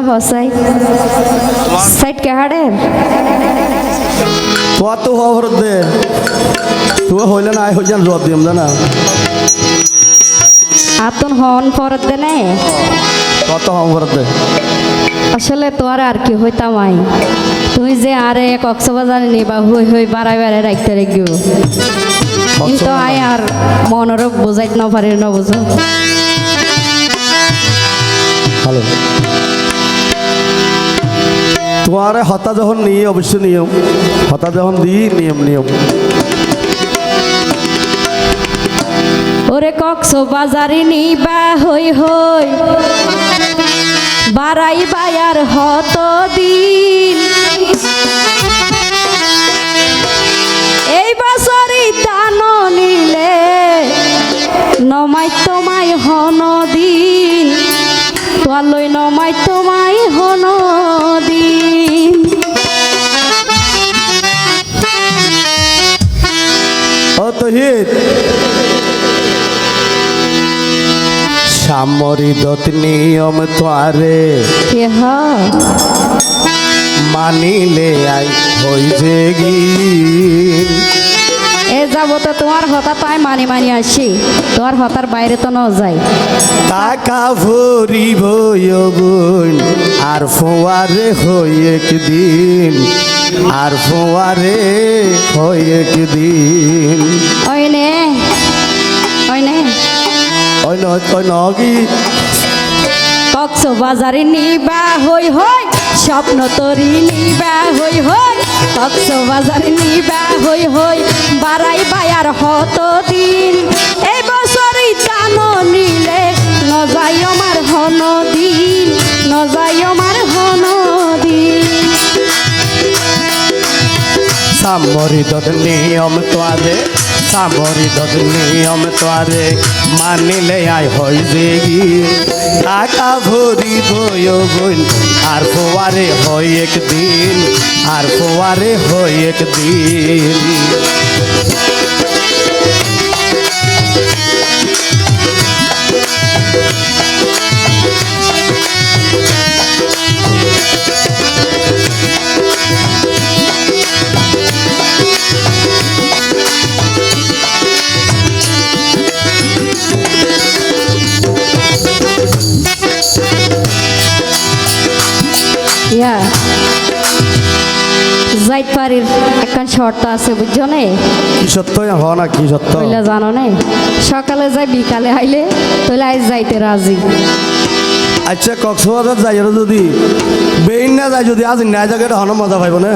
বা হসাই সাইড কে তোর তো হওয়া ভরত দে তুই হইলে না হই যান জবাব দিম জানা আতন হন পরত দেনে কত হওয়া ভরত দে আসলে তোর আর কি হইতাম আই তুই যে আরে কক্সবাজার নিবা হই হই বাড়াই বাড়াই রাখতে রেগিও কিন্তু আই আর মনর বুঝাইতে না পারি না বুঝো ভালো তোমার হতা যখন নিয়ে অবশ্য নিয়ম। হতা যখন দিই, নিয়ম নিয়ম। ওরে কক্স বাজারি নিবা হই হই বাড়াই বায়ার হত দিন তহিদ সামরিদত নিয়ম তোয়ারে। মানিলে আই হই যে এ যাব তো তোমার হতা তাই মানি মানি আসি। তোমার হতার বাইরে তো ন যাই। টাকা ভরিব বোন আর ফোয়ারে হই একদিন। আর ফোয়ারে হই একদিন। ওই নে ওই নে ওই নয় ওই নগি কক্স বাজারে নিবা হই হই স্বপ্ন তরি নিবা হই হই। কক্স বাজারে নিবা হই হই বাড়াই বায়ার হত দিন। এই বছরই টান নিলে নজাই আমার হন দিন নজাই আমার হন দিন। সামরিদত নিয়ম তোয়ারে সামরিদত নিয়ম তোরে মানিলে আই হই দেগি টাকা ভরি ভরিব বোন আর ফোয়ারে হই একদিন, আর ফোয়ারে হই একদিন। যাইত একখান শর্ত আছে বুঝছ নে? কি সত্য? হ না কি সত্য? তইলা জানো নে? সকালে যাই বিকালে আইলে তুই আইজ যাইতে রাজি। আচ্ছা কক্সবাজার যাই যদি। বেইন না যাই যদি আজ নাই জায়গাটা হন মজা পাইব না?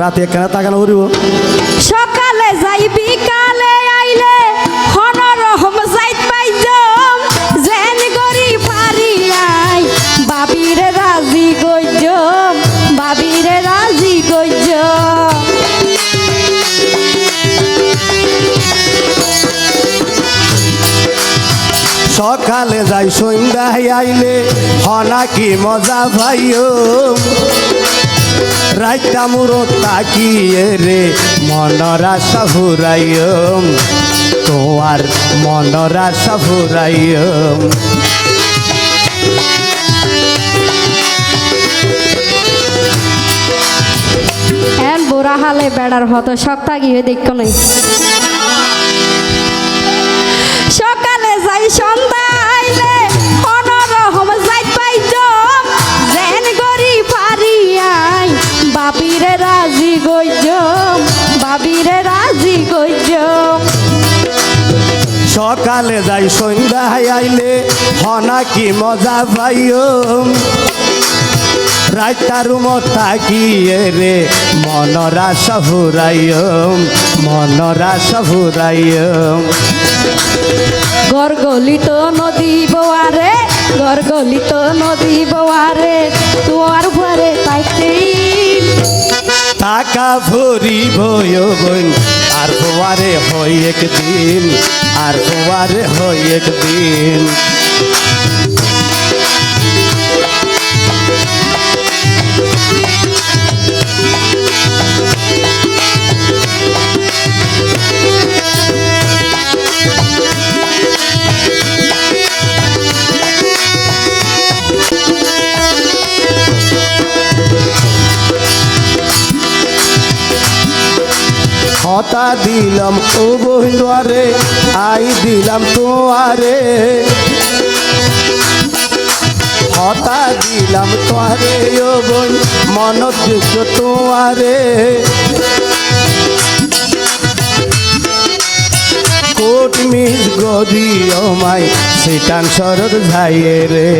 রাতে একখানা না করিব। সকালে সকালে যাই সন্ধ্যায় আইলে হনা কি মজা ভাইও? রাইতা মুরো তাকিয়ে রে, মনর ফুরাইও। তোমার মনর এন বুড়া হালে বেড়ার হতো সপ্তাহ গিয়ে দেখো নাই। সকালে যাই সন্ধ্যায় আইলে হনা কি মজা পাইও? রাইতার মতাকিয়ে রে মনরা সফুরাইও মনরা সফুরাইও গরগলিত নদী বোয়ারে গরগলিত নদী বোয়ারে তোমার ভরে তাইতেই টাকা ভরিব বোন আর ফোয়ারে হই একদিন আর ফোয়ারে হই একদিন। দিলাম। ও বহিন্দুয়ারে আই দিলাম তোয়ারে হতা দিলাম তোয়ারে ও বোন মনত দুঃখ তোয়ারে কোট মিস গদিও মাই, সেটান ঝাইয়ে রে।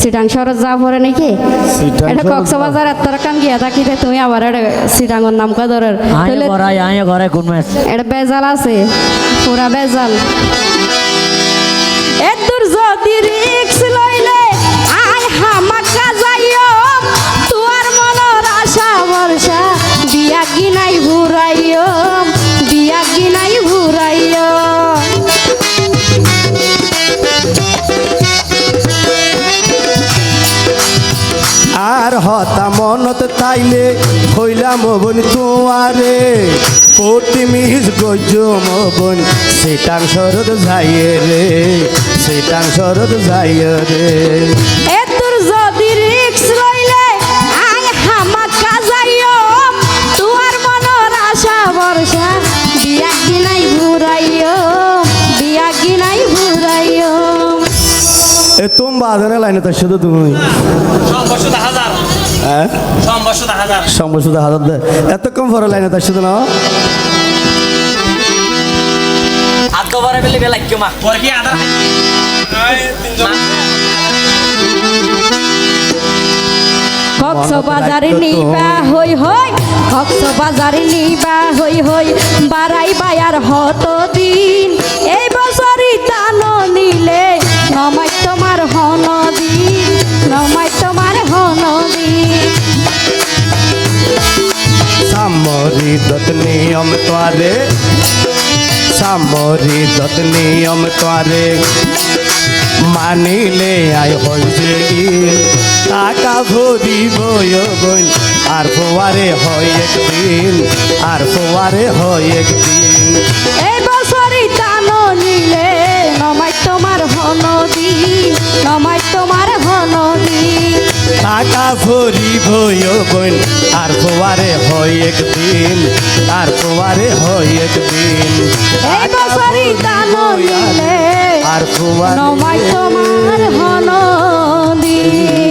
সিটাং শহরে যা পরে নাকি? এটা কক্সবাজার এত রকম গিয়া থাকি তুমি আবার এটা সিটাঙ্গর নাম কদরের আয় ঘরে কোন এটা বেজাল আছে পুরা বেজাল। এদুর যদি রিক্স লইলে হতা মনত তাইলে হইলাম বোন তোয়ারে কোটি মিস গজ মবন সেটাং শরৎ ঝাইয়ে রে সেটাং শরৎ ঝাইয়ে রে। এ তুম বাজারে লাইনে তার শুধু তুমি। হ্যাঁ? সঙ্গে শুধু হাজার দে। এতক্ষণ পরে লাইনে তার শুধু না? আগ ঘরে বেলা কি মা পরে কি আধার কক্সবাজারে নিবা হই হই কক্সবাজারে নিবা হই হই বারাই বায়ার হত দিন। এই বছরই টান নিলে নমাই তোমার হন দিন নমাই তোমার হন দত নিয়ম তোয়ারে সামরি দত নিয়ম তোয়ারে মানিলে আই হইছে টাকা ভরি বয়বন আর ফোয়ারে হয় একদিন আর ফোয়ারে হয় একদিন। এই বছরই টান নিলে নমাই তোমার হন দিন নমাই তোমার হন দিন টাকা ভরি বয়বন আর ফোয়ারে হয় একদিন তার তোমারে হয় একদিন। এই বছরই দান আর তোমার তোমার হনদিন